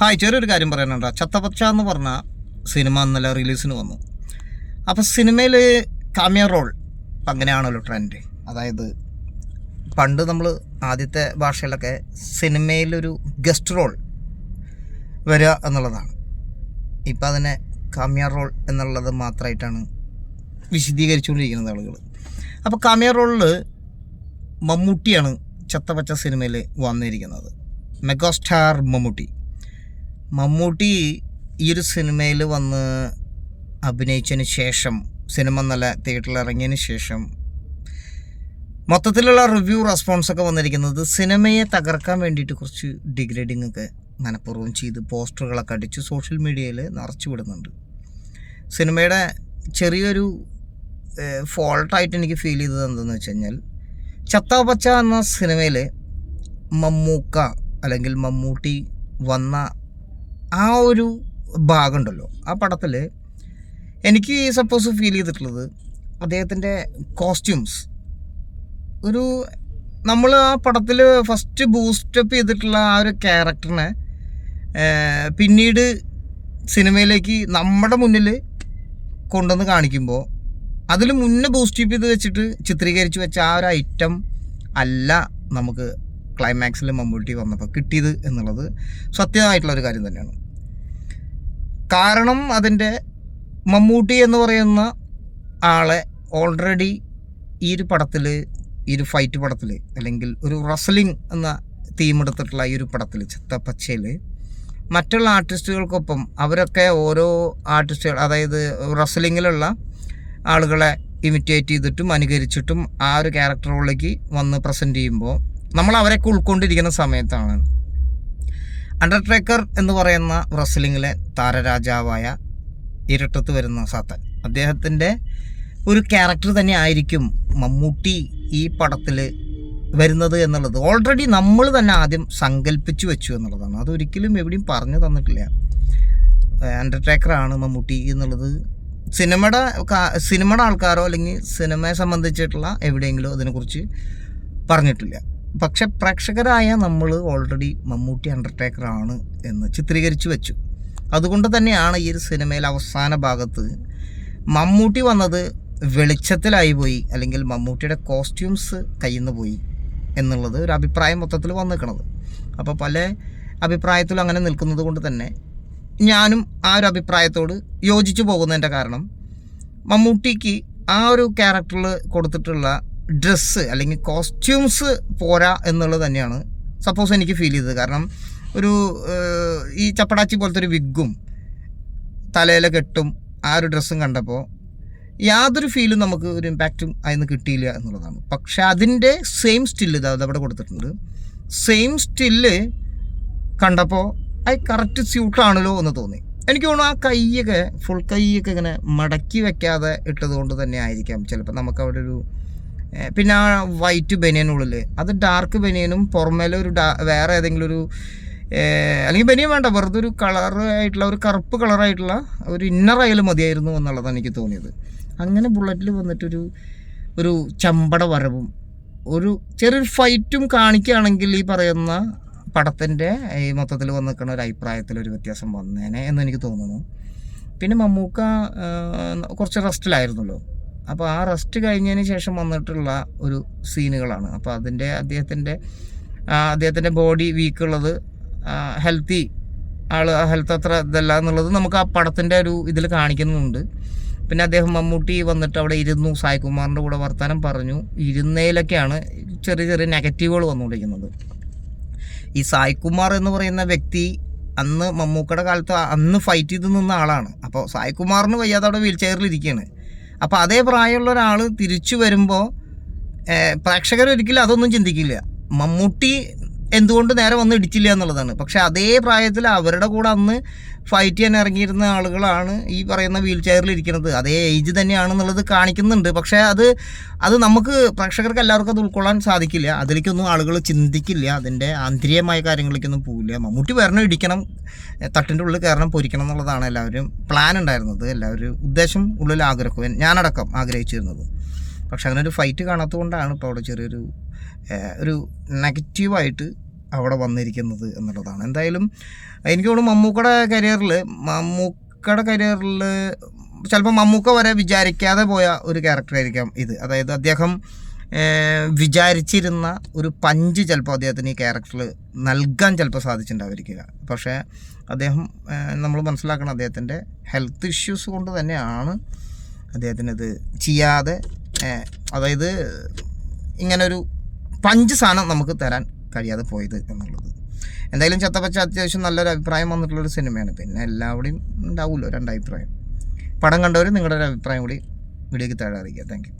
Hi ചെറിയൊരു കാര്യം പറയാനുണ്ടോ? ചത്തപച്ച എന്ന് പറഞ്ഞ സിനിമ ഇന്നലെ റിലീസിന് വന്നു. അപ്പോൾ സിനിമയിൽ കാമ്യ റോൾ അങ്ങനെയാണല്ലോ ട്രെൻഡ് അതായത് പണ്ട് നമ്മൾ ആദ്യത്തെ ഭാഷയിലൊക്കെ സിനിമയിലൊരു ഗസ്റ്റ് റോൾ വരിക എന്നുള്ളതാണ്. ഇപ്പം അതിനെ കാമ്യ റോൾ എന്നുള്ളത് മാത്രമായിട്ടാണ് വിശദീകരിച്ചുകൊണ്ടിരിക്കുന്നത് ആളുകൾ അപ്പോൾ കാമ്യ റോളിൽ മമ്മൂട്ടിയാണ് ചത്തപച്ച സിനിമയിൽ വന്നിരിക്കുന്നത്. മെഗാസ്റ്റാർ മമ്മൂട്ടി. മമ്മൂട്ടി ഈ ഒരു സിനിമയിൽ വന്ന് അഭിനയിച്ചതിന് ശേഷം സിനിമ നല്ല തിയേറ്ററിൽ ഇറങ്ങിയതിന് ശേഷം മൊത്തത്തിലുള്ള റിവ്യൂ റെസ്പോൺസൊക്കെ വന്നിരിക്കുന്നത് സിനിമയെ തകർക്കാൻ വേണ്ടിയിട്ട് കുറച്ച് ഡിഗ്രേഡിംഗ് ഒക്കെ മനഃപൂർവം ചെയ്ത് പോസ്റ്ററുകളൊക്കെ അടിച്ച് സോഷ്യൽ മീഡിയയിൽ നിറച്ചു വിടുന്നുണ്ട്. സിനിമയുടെ ചെറിയൊരു ഫോൾട്ടായിട്ട് എനിക്ക് ഫീൽ ചെയ്തത് എന്തെന്ന് വെച്ച് കഴിഞ്ഞാൽ ചത്താപച്ച എന്ന സിനിമയിൽ മമ്മൂക്ക അല്ലെങ്കിൽ മമ്മൂട്ടി വന്ന ആ ഒരു ഭാഗമുണ്ടല്ലോ. ആ പടത്തിൽ എനിക്ക് സപ്പോസ് ഫീൽ ചെയ്തിട്ടുള്ളത് അദ്ദേഹത്തിന്റെ കോസ്റ്റ്യൂംസ് ഒരു നമ്മൾ ആ പടത്തിൽ ഫസ്റ്റ് ബൂസ്റ്റപ്പ് ചെയ്തിട്ടുള്ള ആ ഒരു ക്യാരക്ടറിനെ പിന്നീട് സിനിമയിലേക്ക് നമ്മുടെ മുന്നിൽ കൊണ്ടുവന്ന് കാണിക്കുമ്പോൾ അതിൽ മുന്നേ ബൂസ്റ്റപ്പ് ചെയ്ത് വെച്ചിട്ട് ചിത്രീകരിച്ച് വെച്ച ആ ഒരു ഐറ്റം അല്ല നമുക്ക് ക്ലൈമാക്സിൽ മമ്മൂട്ടി വന്നപ്പോൾ കിട്ടിയത് എന്നുള്ളത് സത്യമായിട്ടുള്ള ഒരു കാര്യം തന്നെയാണ്. കാരണം അതിന്റെ മമ്മൂട്ടി എന്ന് പറയുന്ന ആളെ ഓൾറെഡി ഈ ഒരു പടത്തിൽ ഈ ഒരു ഫൈറ്റ് പടത്തിൽ അല്ലെങ്കിൽ ഒരു റസ്ലിംഗ് എന്ന തീം എടുത്തിട്ടുള്ള ഈ ഒരു പടത്തിൽ ചിത്തപ്പച്ചയിൽ മറ്റുള്ള ആർട്ടിസ്റ്റുകൾക്കൊപ്പം അവരൊക്കെ ഓരോ ആർട്ടിസ്റ്റുകൾ അതായത് റസലിങ്ങിലുള്ള ആളുകളെ ഇമിറ്റേറ്റ് ചെയ്തിട്ടും അനുകരിച്ചിട്ടും ആ ഒരു ക്യാരക്ടർ റോളിലേക്ക് വന്ന് പ്രസന്റ് ചെയ്യുമ്പോൾ നമ്മൾ അവരൊക്കെ ഉൾക്കൊണ്ടിരിക്കുന്ന സമയത്താണ്. അണ്ടർടേക്കർ എന്ന് പറയുന്ന റസ്ലിങ്ങിലെ താരരാജാവായ ഇരട്ടത്ത് വരുന്ന സത്തൻ. അദ്ദേഹത്തിന്റെ ഒരു ക്യാരക്ടർ തന്നെ ആയിരിക്കും മമ്മൂട്ടി ഈ പടത്തിൽ വരുന്നത് എന്നുള്ളത്. ഓൾറെഡി നമ്മൾ തന്നെ ആദ്യം സങ്കല്പിച്ചു വെച്ചു എന്നുള്ളതാണ്. അതൊരിക്കലും എവിടെയും പറഞ്ഞു തന്നിട്ടില്ല. അണ്ടർടേക്കറാണ് മമ്മൂട്ടി എന്നുള്ളത്. സിനിമയുടെ സിനിമയുടെ ആൾക്കാരോ അല്ലെങ്കിൽ സിനിമയെ സംബന്ധിച്ചിട്ടുള്ള എവിടെയെങ്കിലും അതിനെക്കുറിച്ച് പറഞ്ഞിട്ടില്ല. പക്ഷെ പ്രേക്ഷകരായ നമ്മൾ ഓൾറെഡി മമ്മൂട്ടി അണ്ടർടേക്കർ ആണ് എന്ന് ചിത്രീകരിച്ചു വെച്ചു. അതുകൊണ്ട് തന്നെയാണ് ഈ ഒരു സിനിമയിൽ അവസാന ഭാഗത്ത് മമ്മൂട്ടി വന്നത് വെളിച്ചത്തിലായി പോയി അല്ലെങ്കിൽ മമ്മൂട്ടിയുടെ കോസ്റ്റ്യൂംസ് കയ്യിന്ന് പോയി എന്നുള്ളത് ഒരു അഭിപ്രായം മൊത്തത്തിൽ വന്നു അപ്പോൾ പല അഭിപ്രായത്തിലും അങ്ങനെ നിൽക്കുന്നത് കൊണ്ട് തന്നെ ഞാനും ആ ഒരു അഭിപ്രായത്തോട് യോജിച്ചു പോകുന്നതിന്റെ കാരണം മമ്മൂട്ടിക്ക് ആ ഒരു ക്യാരക്ടറിൽ കൊടുത്തിട്ടുള്ള ഡ്രസ്സ് അല്ലെങ്കിൽ കോസ്റ്റ്യൂംസ് പോരാ എന്നുള്ളത് തന്നെയാണ് സപ്പോസ് എനിക്ക് ഫീൽ ചെയ്തത്. കാരണം ഒരു ഈ ചപ്പടാച്ചി പോലത്തെ ഒരു വിഗും തലയിലെ കെട്ടും ആ ഒരു ഡ്രസ്സും കണ്ടപ്പോൾ യാതൊരു ഫീലും നമുക്ക് ഒരു ഇമ്പാക്റ്റും അതിന് കിട്ടിയില്ല എന്നുള്ളതാണ്. പക്ഷെ അതിന്റെ സെയിം സ്റ്റില്ല് ഇത് അവിടെ കൊടുത്തിട്ടുണ്ട്. സെയിം സ്റ്റില്ല് കണ്ടപ്പോൾ അത് കറക്റ്റ് സ്യൂട്ടാണല്ലോ എന്ന് തോന്നി. എനിക്ക് തോന്നുന്നു ആ കൈയൊക്കെ ഫുൾ കൈയൊക്കെ ഇങ്ങനെ മടക്കി വെക്കാതെ ഇട്ടത് കൊണ്ട് തന്നെ ആയിരിക്കാം. ചിലപ്പോൾ നമുക്ക് അവിടെ ഒരു പിന്നെ ആ വൈറ്റ് ബനിയനുള്ളിൽ അത് ഡാർക്ക് ബനിയനും പുറമേലെ ഒരു വേറെ ഏതെങ്കിലും ഒരു അല്ലെങ്കിൽ ബനിയൻ വേണ്ട വെറുതെ ഒരു കളർ ആയിട്ടുള്ള ഒരു കറുപ്പ് കളറായിട്ടുള്ള ഒരു ഇന്നർ ആയാലും മതിയായിരുന്നു എന്നുള്ളതാണ് എനിക്ക് തോന്നിയത്. അങ്ങനെ ബുള്ളറ്റിൽ വന്നിട്ടൊരു ഒരു ചമ്പട വരവും ഒരു ചെറിയൊരു ഫൈറ്റും കാണിക്കുകയാണെങ്കിൽ ഈ പറയുന്ന പടത്തിന്റെ ഈ മൊത്തത്തിൽ വന്ന് നിൽക്കുന്ന ഒരു അഭിപ്രായത്തിൽ ഒരു വ്യത്യാസം വന്നേനെ എന്ന് എനിക്ക് തോന്നുന്നു. പിന്നെ മമ്മൂക്ക കുറച്ച് റെസ്റ്റിലായിരുന്നല്ലോ അപ്പോൾ ആ റെസ്റ്റ് കഴിഞ്ഞതിന് ശേഷം വന്നിട്ടുള്ള ഒരു സീനുകളാണ്. അപ്പോൾ അതിന്റെ അദ്ദേഹത്തിന്റെ അദ്ദേഹത്തിന്റെ ബോഡി വീക്കുള്ളത് ഹെൽത്തി ആൾ ഹെൽത്ത് അത്ര ഇതല്ല എന്നുള്ളത് നമുക്ക് ആ പടത്തിന്റെ ഒരു ഇതിൽ കാണിക്കുന്നുണ്ട്. പിന്നെ അദ്ദേഹം മമ്മൂട്ടി വന്നിട്ട് അവിടെ ഇരുന്നു സായികുമാറിന്റെ കൂടെ വർത്തമാനം പറഞ്ഞു. ഇരുന്നതിലൊക്കെയാണ് ചെറിയ ചെറിയ നെഗറ്റീവുകൾ വന്നുകൊണ്ടിരിക്കുന്നത്. ഈ സായികുമാർ എന്ന് പറയുന്ന വ്യക്തി അന്ന് മമ്മൂക്കയുടെ കാലത്ത് അന്ന് ഫൈറ്റ് ചെയ്ത് നിന്ന ആളാണ്. അപ്പോൾ സായികുമാറിന് വയ്യാതെ അവിടെ വീൽ ചെയറിൽ ഇരിക്കുകയാണ്. അപ്പോൾ അതേ പ്രായമുള്ള ഒരാൾ തിരിച്ചു വരുമ്പോൾ പ്രേക്ഷകർ ഒരിക്കലും അതൊന്നും ചിന്തിക്കില്ല. മമ്മൂട്ടി എന്തുകൊണ്ട് നേരെ വന്ന് ഇടിച്ചില്ല എന്നുള്ളതാണ്. പക്ഷേ അതേ പ്രായത്തിൽ അവരുടെ കൂടെ അന്ന് ഫൈറ്റ് ചെയ്യാൻ ഇറങ്ങിയിരുന്ന ആളുകളാണ് ഈ പറയുന്ന വീൽ ചെയറിൽ ഇരിക്കുന്നത്. അതേ ഏജ് തന്നെയാണെന്നുള്ളത് കാണിക്കുന്നുണ്ട്. പക്ഷേ അത് അത് നമുക്ക് പ്രേക്ഷകർക്ക് എല്ലാവർക്കും അത് ഉൾക്കൊള്ളാൻ സാധിക്കില്ല. അതിലേക്കൊന്നും ആളുകൾ ചിന്തിക്കില്ല. അതിന്റെ ആന്തരികമായ കാര്യങ്ങളിലേക്കൊന്നും പോകില്ല മമ്മൂട്ടി വരണം ഇടിക്കണം തട്ടിന്റെ ഉള്ളിൽ കയറണം പൊരിക്കണം എന്നുള്ളതാണ് എല്ലാവരും പ്ലാൻ ഉണ്ടായിരുന്നത്. എല്ലാവരും ഉദ്ദേശം ഉള്ളിൽ ആഗ്രഹം ഞാനടക്കം ആഗ്രഹിച്ചിരുന്നത്. പക്ഷെ അങ്ങനെ ഒരു ഫൈറ്റ് കാണാത്തതുകൊണ്ടാണ് ഇപ്പോൾ അവിടെ ചെറിയൊരു ഒരു നെഗറ്റീവായിട്ട് അവിടെ വന്നിരിക്കുന്നത് എന്നുള്ളതാണ്. എന്തായാലും എനിക്ക് തോന്നുന്നു മമ്മൂക്കയുടെ കരിയറിൽ മമ്മൂക്കയുടെ കരിയറിൽ ചിലപ്പോൾ മമ്മൂക്ക വരെ വിചാരിക്കാതെ പോയ ഒരു ക്യാരക്ടറായിരിക്കാം ഇത്. അതായത് അദ്ദേഹം വിചാരിച്ചിരുന്ന ഒരു പഞ്ച് ചിലപ്പോൾ അദ്ദേഹത്തിന് ഈ ക്യാരക്ടറിൽ നൽകാൻ ചിലപ്പോൾ സാധിച്ചിട്ടുണ്ടായിരിക്കുക പക്ഷേ അദ്ദേഹം നമ്മൾ മനസ്സിലാക്കണം അദ്ദേഹത്തിന്റെ ഹെൽത്ത് ഇഷ്യൂസ് കൊണ്ട് തന്നെയാണ് അദ്ദേഹത്തിനത് ചെയ്യാതെ അതായത് ഇങ്ങനൊരു പഞ്ച് സാധനം നമുക്ക് തരാൻ കഴിയാതെ പോയത് എന്നുള്ളത്. എന്തായാലും ചത്തപ്പച്ച അത്യാവശ്യം നല്ലൊരു അഭിപ്രായം വന്നിട്ടുള്ളൊരു സിനിമയാണ്. പിന്നെ എല്ലാവരുടെയും ഉണ്ടാവുമല്ലോ രണ്ടഭിപ്രായം. പടം കണ്ടവർ നിങ്ങളുടെ ഒരു അഭിപ്രായം കൂടി വീഡിയോയ്ക്ക് താഴെ അറിയിക്കുക. താങ്ക്